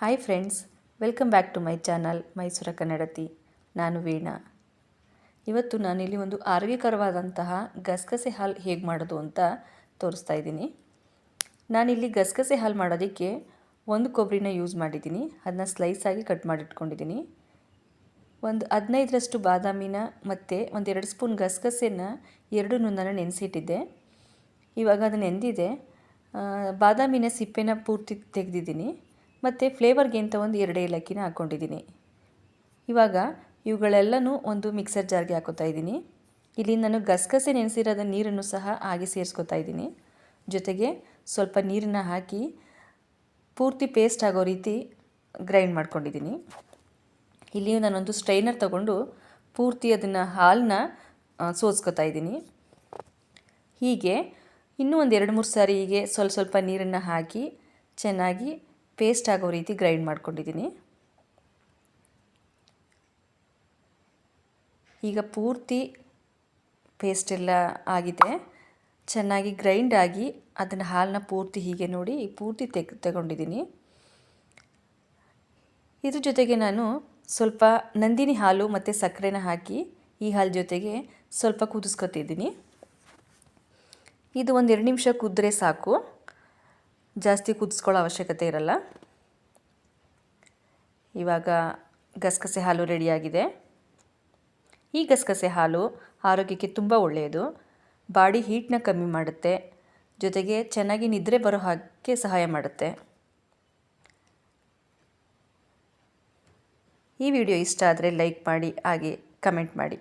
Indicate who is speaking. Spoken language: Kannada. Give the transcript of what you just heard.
Speaker 1: Hi friends welcome back to my channel ಮೈಸೂರ ಕನ್ನಡತಿ ನಾನು ವೀಣಾ. ಇವತ್ತು ನಾನಿಲ್ಲಿ ಒಂದು ಆರೋಗ್ಯಕರವಾದಂತಹ ಗಸಗಸೆ ಹಾಲು ಹೇಗೆ ಮಾಡೋದು ಅಂತ ತೋರಿಸ್ತಾ ಇದ್ದೀನಿ. ನಾನಿಲ್ಲಿ ಗಸಗಸೆ ಹಾಲು ಮಾಡೋದಕ್ಕೆ ಒಂದು ಕೊಬ್ಬರಿನ ಯೂಸ್ ಮಾಡಿದ್ದೀನಿ. ಅದನ್ನ ಸ್ಲೈಸ್ ಆಗಿ ಕಟ್ ಮಾಡಿಟ್ಕೊಂಡಿದ್ದೀನಿ. ಒಂದು ಹದಿನೈದರಷ್ಟು ಬಾದಾಮಿನ ಮತ್ತು ಒಂದೆರಡು ಸ್ಪೂನ್ ಗಸಗಸೆನ ಎರಡು ನಾನು ನೆನೆಸಿಟ್ಟಿದ್ದೆ. ಇವಾಗ ಅದು ನೆಂದಿದೆ ಬಾದಾಮಿನ ಸಿಪ್ಪೆನ ಪೂರ್ತಿ ತೆಗೆದಿದ್ದೀನಿ. ಮತ್ತು ಫ್ಲೇವರ್ಗೆ ಅಂತ ಒಂದು ಎರಡು ಏಲಕ್ಕಿನ ಹಾಕ್ಕೊಂಡಿದ್ದೀನಿ. ಇವಾಗ ಇವುಗಳೆಲ್ಲನೂ ಒಂದು ಮಿಕ್ಸರ್ ಜಾರ್ಗೆ ಹಾಕೋತಾ ಇದ್ದೀನಿ. ಇಲ್ಲಿ ನಾನು ಗಸಗಸೆ ನೆನೆಸಿರೋದ ನೀರನ್ನು ಸಹ ಹಾಗೆ ಸೇರಿಸ್ಕೊತಾ ಇದ್ದೀನಿ. ಜೊತೆಗೆ ಸ್ವಲ್ಪ ನೀರನ್ನ ಹಾಕಿ ಪೂರ್ತಿ ಪೇಸ್ಟ್ ಆಗೋ ರೀತಿ ಗ್ರೈಂಡ್ ಮಾಡ್ಕೊಂಡಿದ್ದೀನಿ. ಇಲ್ಲಿ ನಾನೊಂದು ಸ್ಟ್ರೈನರ್ ತಗೊಂಡು ಪೂರ್ತಿ ಅದನ್ನು ಹಾಲನ್ನ ಸೋಸ್ಕೊತಾ ಇದ್ದೀನಿ. ಹೀಗೆ ಇನ್ನೂ ಒಂದು ಎರಡು ಮೂರು ಸಾರಿ ಹೀಗೆ ಸ್ವಲ್ಪ ಸ್ವಲ್ಪ ನೀರನ್ನು ಹಾಕಿ ಚೆನ್ನಾಗಿ ಪೇಸ್ಟ್ ಆಗೋ ರೀತಿ ಗ್ರೈಂಡ್ ಮಾಡ್ಕೊಂಡಿದ್ದೀನಿ. ಈಗ ಪೂರ್ತಿ ಪೇಸ್ಟ್ ಎಲ್ಲ ಆಗಿದೆ. ಚೆನ್ನಾಗಿ ಗ್ರೈಂಡ್ ಆಗಿ ಅದನ್ನು ಹಾಲನ್ನ ಪೂರ್ತಿ ಹೀಗೆ ನೋಡಿ ಪೂರ್ತಿ ತೆಗ್ ತಗೊಂಡಿದ್ದೀನಿ. ಇದ್ರ ಜೊತೆಗೆ ನಾನು ಸ್ವಲ್ಪ ನಂದಿನಿ ಹಾಲು ಮತ್ತು ಸಕ್ಕರೆನ ಹಾಕಿ ಈ ಹಾಲು ಜೊತೆಗೆ ಸ್ವಲ್ಪ ಕುದಿಸ್ಕೊತಿದ್ದೀನಿ. ಇದು ಒಂದು ಎರಡು ನಿಮಿಷ ಕುದ್ರೆ ಸಾಕು. ಜಾಸ್ತಿ ಕುದಿಸ್ಕೊಳ್ಳೋ ಅವಶ್ಯಕತೆ ಇರಲ್ಲ. ಇವಾಗ ಗಸಗಸೆ ಹಾಲು ರೆಡಿಯಾಗಿದೆ ಈ ಗಸಗಸೆ ಹಾಲು ಆರೋಗ್ಯಕ್ಕೆ ತುಂಬ ಒಳ್ಳೆಯದು. ಬಾಡಿ ಹೀಟ್ನ ಕಮ್ಮಿ ಮಾಡುತ್ತೆ. ಜೊತೆಗೆ ಚೆನ್ನಾಗಿ ನಿದ್ರೆ ಬರೋ ಹಾಗೆ ಸಹಾಯ ಮಾಡುತ್ತೆ. ಈ ವಿಡಿಯೋ ಇಷ್ಟ ಆದರೆ ಲೈಕ್ ಮಾಡಿ, ಹಾಗೆ ಕಮೆಂಟ್ ಮಾಡಿ.